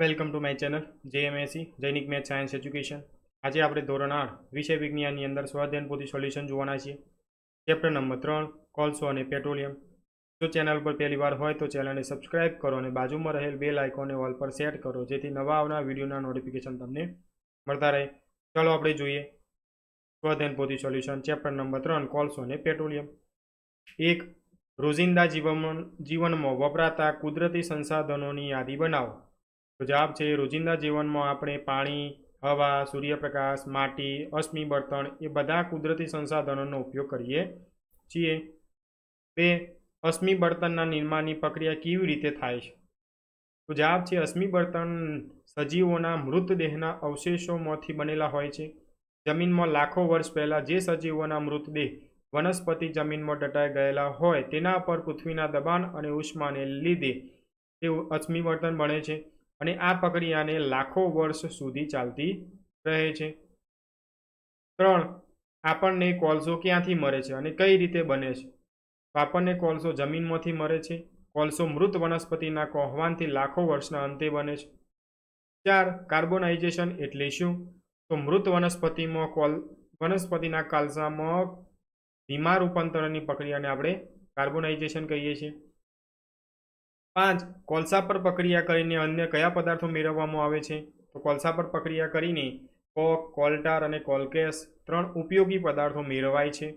Welcome to my channel JMAC Jainik math, science, education. આજે આપણે ધોરણ આઠ, વિષય વિજ્ઞાનની અંદર સ્વાધ્યાયન પોતી સોલ્યુશન જોવાના છીએ. ચેપ્ટર નંબર ત્રણ, કોલસો અને પેટ્રોલિયમ. જો ચેનલ પર પહેલી વાર હોય તો ચેનલને સબસ્ક્રાઇબ કરો અને બાજુમાં રહેલ બેલ આઇકોનને ઓલ પર સેટ કરો, જેથી નવા આવનાર વિડીયોના નોટિફિકેશન તમને મળતા રહે. ચાલો આપણે જોઈએ. સ્વાધ્યાયન પોતી સોલ્યુશન, ચેપ્ટર નંબર ત્રણ, કોલસો અને પેટ્રોલિયમ. એક, રોજિંદા જીવન જીવનમાં વપરાતા કુદરતી સંસાધનોની યાદી બનાવો. તો જવાબ છે, રોજિંદા જીવનમાં આપણે પાણી, હવા, સૂર્યપ્રકાશ, માટી, અશ્મિ, બળતણ એ બધા કુદરતી સંસાધનોનો ઉપયોગ કરીએ છીએ. બે, અશ્મિ બળતણના નિર્માણની પ્રક્રિયા કેવી રીતે થાય છે? તો જવાબ છે, અશ્મિ બળતણ સજીવોના મૃતદેહના અવશેષોમાંથી બનેલા હોય છે. જમીનમાં લાખો વર્ષ પહેલાં જે સજીવોના મૃતદેહ વનસ્પતિ જમીનમાં દટાઈ ગયેલા હોય તેના પર પૃથ્વીના દબાણ અને ઉષ્માને લીધે તે અશ્મિ બળતણ બને છે. અને આ પ્રક્રિયાને લાખો વર્ષ સુધી ચાલતી રહે છે. ત્રણ, આપણને કોલસો ક્યાંથી મળે છે અને કઈ રીતે બને છે? તો આપણને કોલસો જમીનમાંથી મળે છે. કોલસો મૃત વનસ્પતિના કોહવાનથી લાખો વર્ષના અંતે બને છે. ચાર, કાર્બોનાઇઝેશન એટલે શું? તો મૃત વનસ્પતિમાં કોલ, વનસ્પતિના કાલસામાં ધીમા રૂપાંતરણની પ્રક્રિયાને આપણે કાર્બોનાઇઝેશન કહીએ છીએ. પાંચ, કોલસા પર પ્રક્રિયા કરીને અન્ય કયા પદાર્થો મેળવવામાં આવે છે? તો કોલસા પર પ્રક્રિયા કરીને કોક, કોલ્ટાર અને કોલકેસ ત્રણ ઉપયોગી પદાર્થો મેળવાય છે.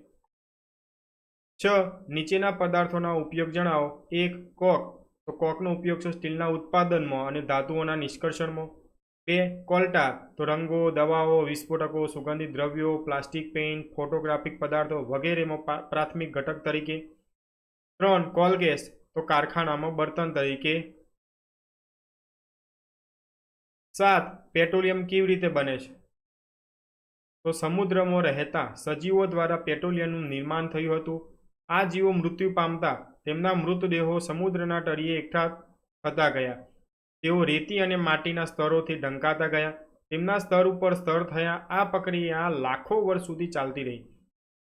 છ, નીચેના પદાર્થોના ઉપયોગ જણાવો. એક, કોક. તો કોકનો ઉપયોગ છે સ્ટીલના ઉત્પાદનમાં અને ધાતુઓના નિષ્કર્ષણમાં. બે કોલ્ટા તો રંગો, દવાઓ, વિસ્ફોટકો, સુગંધિત દ્રવ્યો, પ્લાસ્ટિક પેઇન્ટ, ફોટોગ્રાફિક પદાર્થો વગેરેમાં પ્રાથમિક ઘટક તરીકે. ત્રણ કોલગેસ તો કારખાનામાં બર્તન તરીકે. સાત, પેટ્રોલિયમ કેવી રીતે બને છે? તો સમુદ્રમાં રહેતા સજીવો દ્વારા પેટ્રોલિયમનું નિર્માણ થયું હતું. આ જીવો મૃત્યુ પામતા તેમના મૃતદેહો સમુદ્રના તળિયે એકઠા થતા ગયા. તેઓ રેતી અને માટીના સ્તરોથી ઢંકાતા ગયા. તેમના સ્તર ઉપર સ્તર થયા. આ પ્રક્રિયા લાખો વર્ષ સુધી ચાલતી રહી.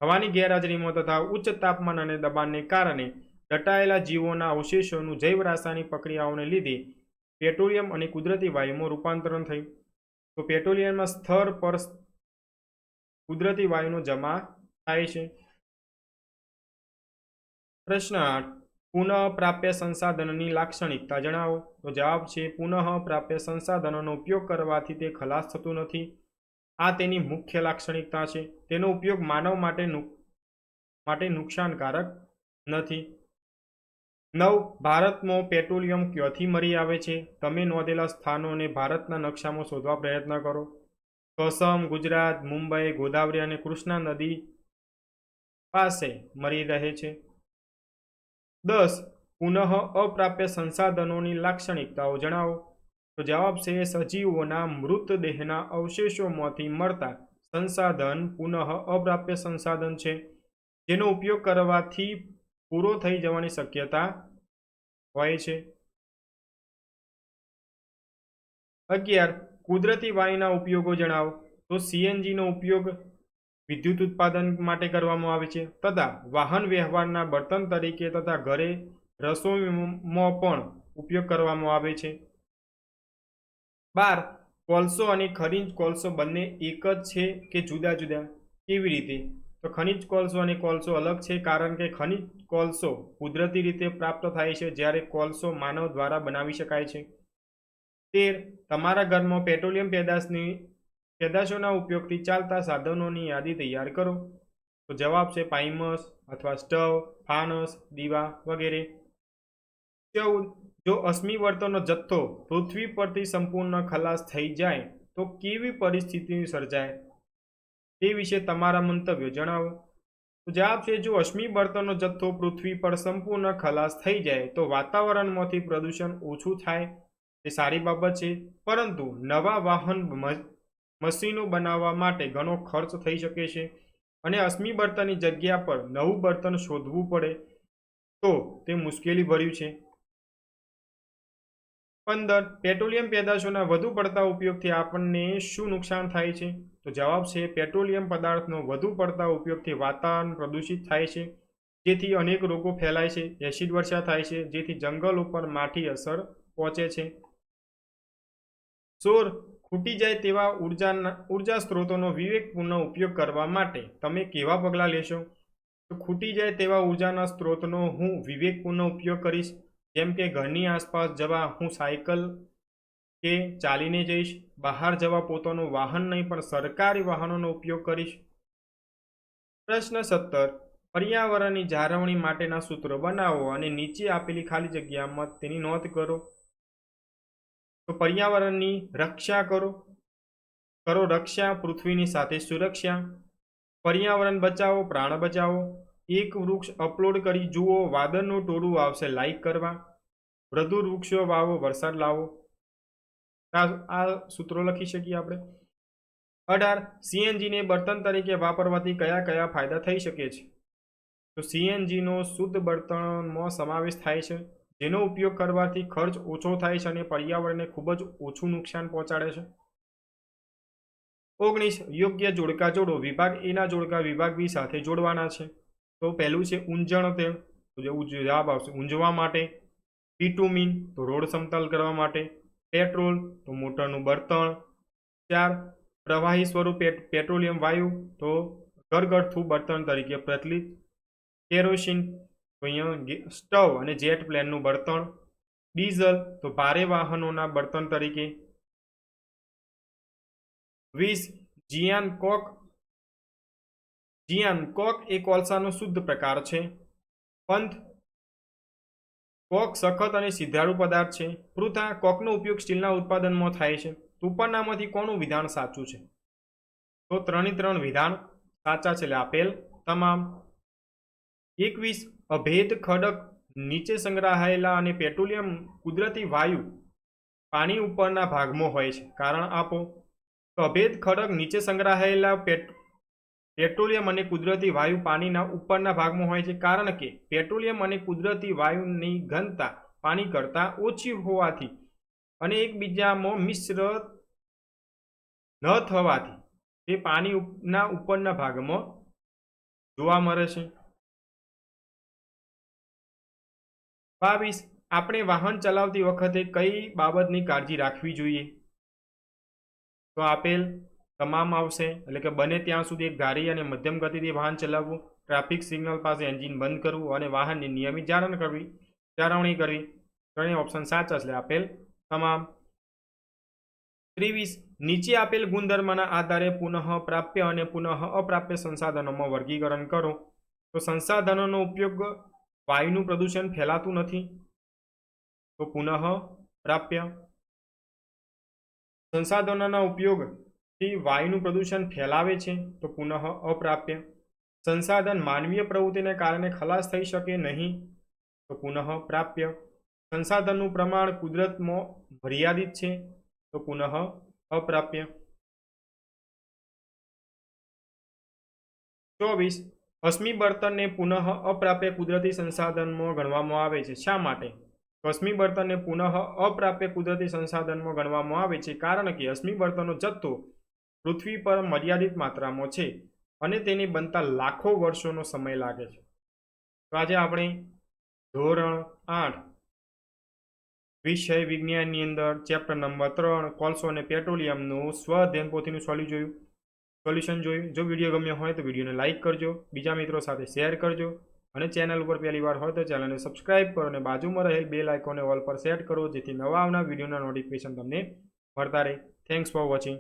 હવાની ગેરહાજરીમાં તથા ઉચ્ચ તાપમાન અને દબાણને કારણે દટાયેલા જીવોના અવશેષોનું જૈવ રાસાયણિક પ્રક્રિયાઓને લીધે પેટ્રોલિયમ અને કુદરતી વાયુમાં રૂપાંતરણ થયું. તો પેટ્રોલિયમના સ્તર પર કુદરતી વાયુનો જમા થાય છે. પ્રશ્ન આઠ. પુનઃ સંસાધનની લાક્ષણિકતા જણાવો. તો જવાબ છે પુનઃ પ્રાપ્ય સંસાધનોનો ઉપયોગ કરવાથી તે ખલાસ થતું નથી. આ તેની મુખ્ય લાક્ષણિકતા છે. તેનો ઉપયોગ માનવ માટે માટે નુકસાનકારક નથી. નવ, ભારતમાં પેટ્રોલિયમ ક્યાંથી મળી આવે છે? તમે નોંધેલા સ્થાનોને ભારતના નકશામાં શોધવા પ્રયત્ન કરો. કોસમ ગુજરાત, મુંબઈ, ગોદાવરી અને કૃષ્ણા નદી પાસે મળી રહે છે. દસ, પુનઃ અપ્રાપ્ય સંસાધનોની લાક્ષણિકતાઓ જણાવો. તો જવાબ છે, સજીવોના મૃતદેહના અવશેષોમાંથી મળતા સંસાધન પુનઃ અપ્રાપ્ય સંસાધન છે. જેનો ઉપયોગ કરવાથી પૂરો થઈ જવાની શક્યતા હોય છે. અગિયાર, કુદરતી વાયુના ઉપયોગો જણાવો. તો સીએનજીનો ઉપયોગ વિદ્યુત ઉત્પાદન માટે કરવામાં આવે છે તથા વાહન વ્યવહારના બર્તન તરીકે તથા ઘરે રસોઈમાં પણ ઉપયોગ કરવામાં આવે છે. બાર, કોલસો અને ખરીજ કોલસો બંને એક જ છે કે જુદા જુદા? કેવી રીતે? તો ખનિજ કોલસો અને કોલસો અલગ છે કારણ કે ખનિજ કોલસો કુદરતી રીતે પ્રાપ્ત થાય છે જ્યારે કોલસો માનવ દ્વારા બનાવી શકાય છે. તેર, તમારા ઘરમાં પેટ્રોલિયમ પેદાશની, પેદાશોના ઉપયોગથી ચાલતા સાધનોની યાદી તૈયાર કરો. તો જવાબ છે પાઇમસ અથવા સ્ટવ, ફાનસ, દીવા વગેરે. ચૌદ, જો અશ્મિવર્તનનો જથ્થો પૃથ્વી પરથી સંપૂર્ણ ખલાસ થઈ જાય તો કેવી પરિસ્થિતિ સર્જાય? તે વિશે તમારા મંતવ્યો જણાવો. તો જવાબ છે, જો અશ્મિ બળતણનો જથ્થો પૃથ્વી પર સંપૂર્ણ ખલાસ થઈ જાય, તો વાતાવરણમાંથી પ્રદૂષણ ઓછું થાય. તે સારી બાબત છે, પરંતુ નવા વાહન મશીનો બનાવવા માટે ઘણો ખર્ચ થઈ શકે છે અને અશ્મિ બળતણની જગ્યા પર નવું બળતણ શોધવું પડે. તો તે મુશ્કેલી ભર્યું છે. પંદર, પેટ્રોલિયમ પેદાશોના વધુ પડતા ઉપયોગથી આપણને શું નુકસાન થાય છે? તો જવાબ છે, પેટ્રોલિયમ પદાર્થનો વધુ પડતા ઉપયોગથી વાતાવરણ પ્રદૂષિત થાય છે, જેથી અનેક રોગો ફેલાય છે, એસિડ વર્ષા થાય છે, જેથી જંગલ ઉપર માઠી અસર પહોંચે છે. સોર ખૂટી જાય તેવા ઉર્જાના, ઊર્જા સ્ત્રોતોનો વિવેકપૂર્ણ ઉપયોગ કરવા માટે તમે કેવા પગલાં લેશો? તો ખૂટી જાય તેવા ઉર્જાના સ્ત્રોતનો હું વિવેકપૂર્ણ ઉપયોગ કરીશ. જેમ કે ઘરની આસપાસ જવા હું સાયકલ કે ચાલીને જઈશ, બહાર જવા પોતાનું વાહન નહીં, પણ સરકારી વાહનોનો ઉપયોગ કરીશ. પ્રશ્ન સત્તર. પર્યાવરણની જાળવણી માટેના સૂત્રો બનાવો અને નીચે આપેલી ખાલી જગ્યામાં તેની નોંધ કરો. તો પર્યાવરણની રક્ષા કરો. કરો રક્ષા પૃથ્વીની સાથે સુરક્ષા. પર્યાવરણ બચાવો, પ્રાણ બચાવો. એક વૃક્ષ અપલોડ કરી જુઓ, વાદળનું ટોળું આવશે લાઈક કરવા. વધુ વૃક્ષો વાવો, વરસાદ લાવો. આ આ સૂત્રો લખી શકીએ આપણે. અઢાર, સીએનજીને બળતણ તરીકે વાપરવાથી કયા કયા ફાયદા થઈ શકે છે? તો સીએનજીનો શુદ્ધ બળતણમાં સમાવેશ થાય છે. જેનો ઉપયોગ કરવાથી ખર્ચ ઓછો થાય છે અને પર્યાવરણને ખૂબ જ ઓછું નુકસાન પહોંચાડે છે. ઓગણીસ, યોગ્ય જોડકા જોડો. વિભાગ એના જોડકા વિભાગ બી સાથે જોડવાના છે. તો પહેલું છે ઊંજણ તેલ. તો જે જવાબ આવશે ઊંજવા માટે બિટુમિન તો રોડ સમતલ કરવા માટે પેટ્રોલ તો મોટરનું બળતણ ચાર, પ્રવાહી સ્વરૂપે પેટ્રોલિયમ વાયુ, તો ગરગડથું બળતણ તરીકે પ્રચલિત. કેરોસીન, તો અહીંયા સ્ટવ અને જેટ પ્લેનનું બળતણ ડીઝલ, તો ભારે વાહનોના બળતણ તરીકે. વીસ, જીયાન કોક જીયાન કોક એ કોલસાનો શુદ્ધ પ્રકાર છે. પંથ કોક સખત અને સિધાળુ પદાર્થ છે. પૃથા કોકનો ઉપયોગ સ્ટીલના ઉત્પાદનમાં થાય છે. ઉપરનામાંથી કોનું વિધાન સાચું છે? તો ત્રણે ત્રણ વિધાન. સાચા છે આપેલ. તમામ. એકવીસ. અભેદ ખડક નીચે સંગ્રહાયેલા અને પેટ્રોલિયમ કુદરતી વાયુ પાણી ઉપરના ભાગમાં હોય છે. કારણ આપો. તો અભેદ ખડક નીચે સંગ્રહાયેલા પેટ પેટ્રોલિયમ અને કુદરતી વાયુ પાણીના ઉપરના ભાગમાં હોય છે. કારણ કે પેટ્રોલિયમ અને કુદરતી વાયુની ઘનતા પાણી કરતાં ઓછી હોવાથી અને એકબીજામાં મિશ્ર ન થવાથી તે પાણીના ઉપરના ભાગમાં જોવા મળે છે. બાવીસ, આપણે વાહન ચલાવતી વખતે કઈ બાબતની કાળજી રાખવી જોઈએ? તો આપેલ તમામ આવશે. એટલે કે બને ત્યાં સુધી એક ગાડી અને મધ્યમ ગતિથી વાહન ચલાવવું ટ્રાફિક સિગ્નલ પાસે એન્જિન બંધ કરવું અને વાહનની નિયમિત જાળવણી કરવી જાળવણી કરવી. ત્રણેય ઓપ્શન સાચા એટલે આપેલ તમામ. ત્રેવીસ, નીચે આપેલ ગુણધર્મના આધારે પુનઃ પ્રાપ્ય અને પુનઃ અપ્રાપ્ય સંસાધનોમાં વર્ગીકરણ કરો. તો સંસાધનોનો ઉપયોગ વાયુનું પ્રદૂષણ ફેલાતું નથી. તો પુનઃ પ્રાપ્ય. સંસાધનોના ઉપયોગથી વાયુનું પ્રદૂષણ ફેલાવે છે તો પુનઃ અપ્રાપ્ય. સંસાધન માનવીય પ્રવૃત્તિને કારણે ખલાસ થઈ શકે નહીં તો પુનઃ પ્રાપ્ય. સંસાધનનું પ્રમાણ કુદરતમાં મર્યાદિત છે તો પુનઃ અપ્રાપ્ય. ચોવીસ અશ્મિ બળતણને પુનઃ અપ્રાપ્ય કુદરતી સંસાધનમાં ગણવામાં આવે છે. શા માટે? તો અશ્મિ બળતણને પુનઃ અપ્રાપ્ય કુદરતી સંસાધનમાં ગણવામાં આવે છે કારણ કે અશ્મિ બળતણનો જથ્થો પૃથ્વી પર મર્યાદિત માત્રામાં છે અને તેને બનતા લાખો વર્ષોનો સમય લાગે છે. તો આજે આપણે ધોરણ આઠ વિષય વિજ્ઞાનની અંદર ચેપ્ટર નંબર ત્રણ, કોલસો અને પેટ્રોલિયમનું સ્વઅધ્યયન પોથીનું સોલ્યુ જોયું. સોલ્યુશન જોયું. જો વીડિયો ગમ્યો હોય તો વિડીયોને લાઇક કરજો. બીજા મિત્રો સાથે શેર કરજો. અને ચેનલ ઉપર પહેલી વાર હોય તો ચેનલને સબસ્ક્રાઇબ કરો અને બાજુમાં રહેલ બેલ આઇકોને ઓલ પર સેટ કરો, જેથી નવા આવનાર વિડીયોના નોટિફિકેશન તમને મળતા રહે. Thanks for watching